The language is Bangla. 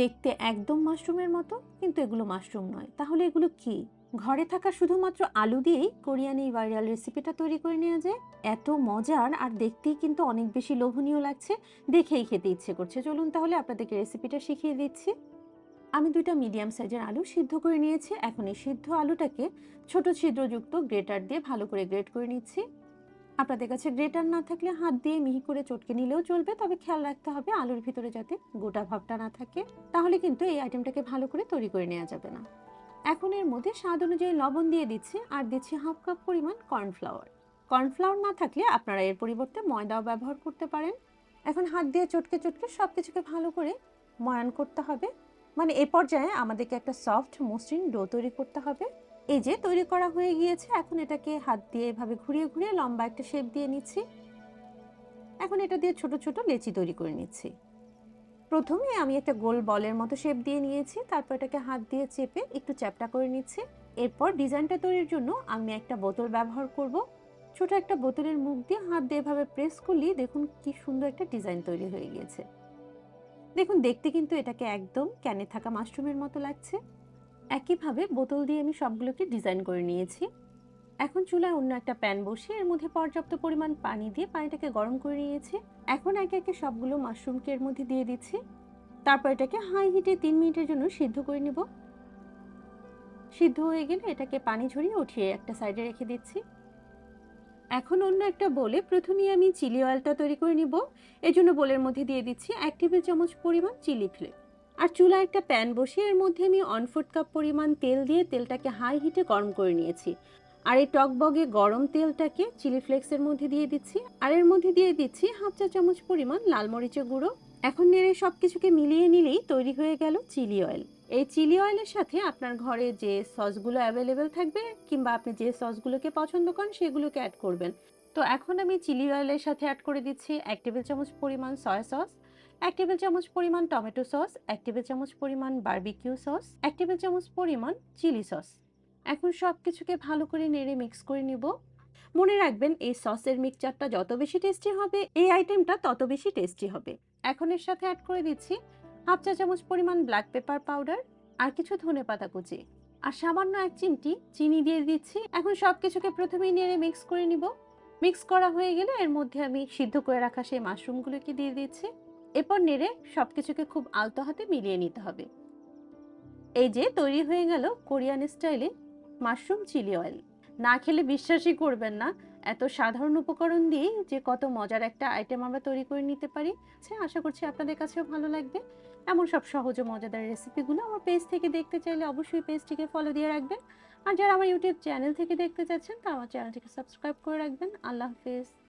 দেখতে একদম মাশরুমের মতো, কিন্তু এগুলো মাশরুম নয়। তাহলে এগুলো কি? ঘরে থাকা শুধুমাত্র আলু দিয়েই কোরিয়ান এই ভাইরাল রেসিপিটা তৈরি করে নেওয়া যায়? এত মজার আর দেখতেই কিন্তু অনেক বেশি লোভনীয় লাগছে, দেখেই খেতে ইচ্ছে করছে। চলুন তাহলে আপনাদেরকে রেসিপিটা শিখিয়ে দিচ্ছি। আমি দুইটা মিডিয়াম সাইজের আলু সিদ্ধ করে নিয়েছি। এখন এই সিদ্ধ আলুটাকে ছোট ছিদ্রযুক্ত গ্রেটার দিয়ে ভালো করে গ্রেট করে নিচ্ছি। আপনাদের কাছে গ্রেটার না থাকলে হাত দিয়ে মিহি করে চটকে নিলেও চলবে, তবে খেয়াল রাখতে হবে আলুর ভিতরে যাতে গোটা ভাবটা না থাকে। তাহলে কিন্তু এই আইটেমটাকে ভালো করে তৈরি করে নেওয়া যাবে না। এখন এর মধ্যে স্বাদ অনুযায়ী লবণ দিয়ে দিচ্ছি আর দিচ্ছি হাফ কাপ পরিমাণ কর্নফ্লাওয়ার। কর্নফ্লাওয়ার না থাকলে আপনারা এর পরিবর্তে ময়দাও ব্যবহার করতে পারেন। এখন হাত দিয়ে চটকে চটকে সব কিছুকে ভালো করে ময়ান করতে হবে। মানে এ পর্যায়ে আমাদেরকে একটা সফট মসৃণ ডো তৈরি করতে হবে। এই যে তৈরি করা হয়ে গিয়েছে, এখন এটাকে হাত দিয়ে এভাবে ঘুরিয়ে ঘুরিয়ে লম্বা একটা শেপ দিয়ে নিচ্ছি। এখন এটা দিয়ে ছোট ছোট লেচি তৈরি করে নিচ্ছি। প্রথমে আমি একটা গোল বলের মতো শেপ দিয়ে নিয়েছি, তারপর এটাকে হাত দিয়ে চেপে একটু চ্যাপটা করে নিচ্ছি। এরপর ডিজাইনটা তৈরির জন্য আমি একটা বোতল ব্যবহার করব। ছোট একটা বোতলের মুখ দিয়ে হাত দিয়ে এভাবে প্রেস করলেই দেখুন কি সুন্দর একটা ডিজাইন তৈরি হয়ে গিয়েছে। দেখুন, দেখতে কিন্তু এটাকে একদম ক্যানে থাকা মাশরুমের মতো লাগছে। একইভাবে বোতল দিয়ে আমি সবগুলোকে ডিজাইন করে নিয়েছি। এখন চুলায় অন্য একটা প্যান বসিয়ে এর মধ্যে পর্যাপ্ত পরিমাণ পানি দিয়ে পানিটাকে গরম করে নিয়েছি। এখন একে একে সবগুলো মাশরুমকে এর মধ্যে দিয়ে দিচ্ছি। তারপর এটাকে হাই হিটে তিন মিনিটের জন্য সিদ্ধ করে নিব। সিদ্ধ হয়ে গেলে এটাকে পানি ঝরিয়ে উঠিয়ে একটা সাইডে রেখে দিচ্ছি। এখন অন্য একটা বলে প্রথমেই আমি চিলি অয়েলটা তৈরি করে নিব। এই জন্য বোলের মধ্যে দিয়ে দিচ্ছি এক টেবিল চামচ পরিমাণ চিলি ফ্লেক্স আর চুলা একটা প্যান বসিয়ে এর মধ্যে আমি ওয়ান ফুট কাপ পরিমাণ তেল দিয়ে তেলটাকে হাই হিটে গরম করে নিয়েছি। আর এই টকবগে গরম তেলটাকে চিলি ফ্লেক্সের মধ্যে দিয়ে দিচ্ছি। আর এর মধ্যে দিয়ে দিচ্ছি হাফ চা চামচ পরিমাণ লাল মরিচের গুঁড়ো। এখন নেড়ে সব কিছুকে মিলিয়ে নিলেই তৈরি হয়ে গেল চিলি অয়েল এই চিলি অয়েলের সাথে আপনার ঘরে যে সসগুলো অ্যাভেলেবেল থাকবে কিংবা আপনি যে সসগুলোকে পছন্দ করেন সেগুলোকে অ্যাড করবেন। তো এখন আমি চিলি অয়েলের সাথে অ্যাড করে দিচ্ছি এক টেবিল চামচ পরিমাণ সয়া সস এক টেবিল চামচ পরিমাণ টমেটো সস, এক টেবিল চামচ পরিমাণ বারবিকিউ সস, এক টেবিল চামচ পরিমাণ চিলি সস। এখন সব কিছুকে ভালো করে নেড়ে মিক্স করে নিব। মনে রাখবেন, এই সসের মিক্সচারটা যত বেশি টেস্টি হবে, এই আইটেমটা তত বেশি টেস্টি হবে। এখন এর সাথে অ্যাড করে দিচ্ছি হাফ চা চামচ পরিমাণ ব্ল্যাক পেপার পাউডার আর কিছু ধনে পাতা কুচি। আর সামান্য এক চিমটি চিনি দিয়ে দিচ্ছি। এখন সব কিছুকে প্রথমেই নেড়ে মিক্স করে নিব। মিক্স করা হয়ে গেলে এর মধ্যে আমি সিদ্ধ করে রাখা সেই মাশরুমগুলোকে দিয়ে দিচ্ছি। এরপর নেড়ে সব কিছুকে খুব আলতো হাতে মিলিয়ে নিতে হবে। এই যে তৈরি হয়ে গেল কোরিয়ান স্টাইলে মাশরুম চিলি অয়েল। না খেলে বিশ্বাসই করবেন না, এত সাধারণ উপকরণ দিয়েই যে কত মজার একটা আইটেম আমরা তৈরি করে নিতে পারি, সে আশা করছি আপনাদের কাছেও ভালো লাগবে। এমন সব সহজ ও মজাদার রেসিপিগুলো আমার পেজ থেকে দেখতে চাইলে অবশ্যই পেজটিকে ফলো দিয়ে রাখবেন। আর যারা আমার ইউটিউব চ্যানেল থেকে দেখতে চাচ্ছেন তা আমার চ্যানেলটিকে সাবস্ক্রাইব করে রাখবেন। আল্লাহ হাফেজ।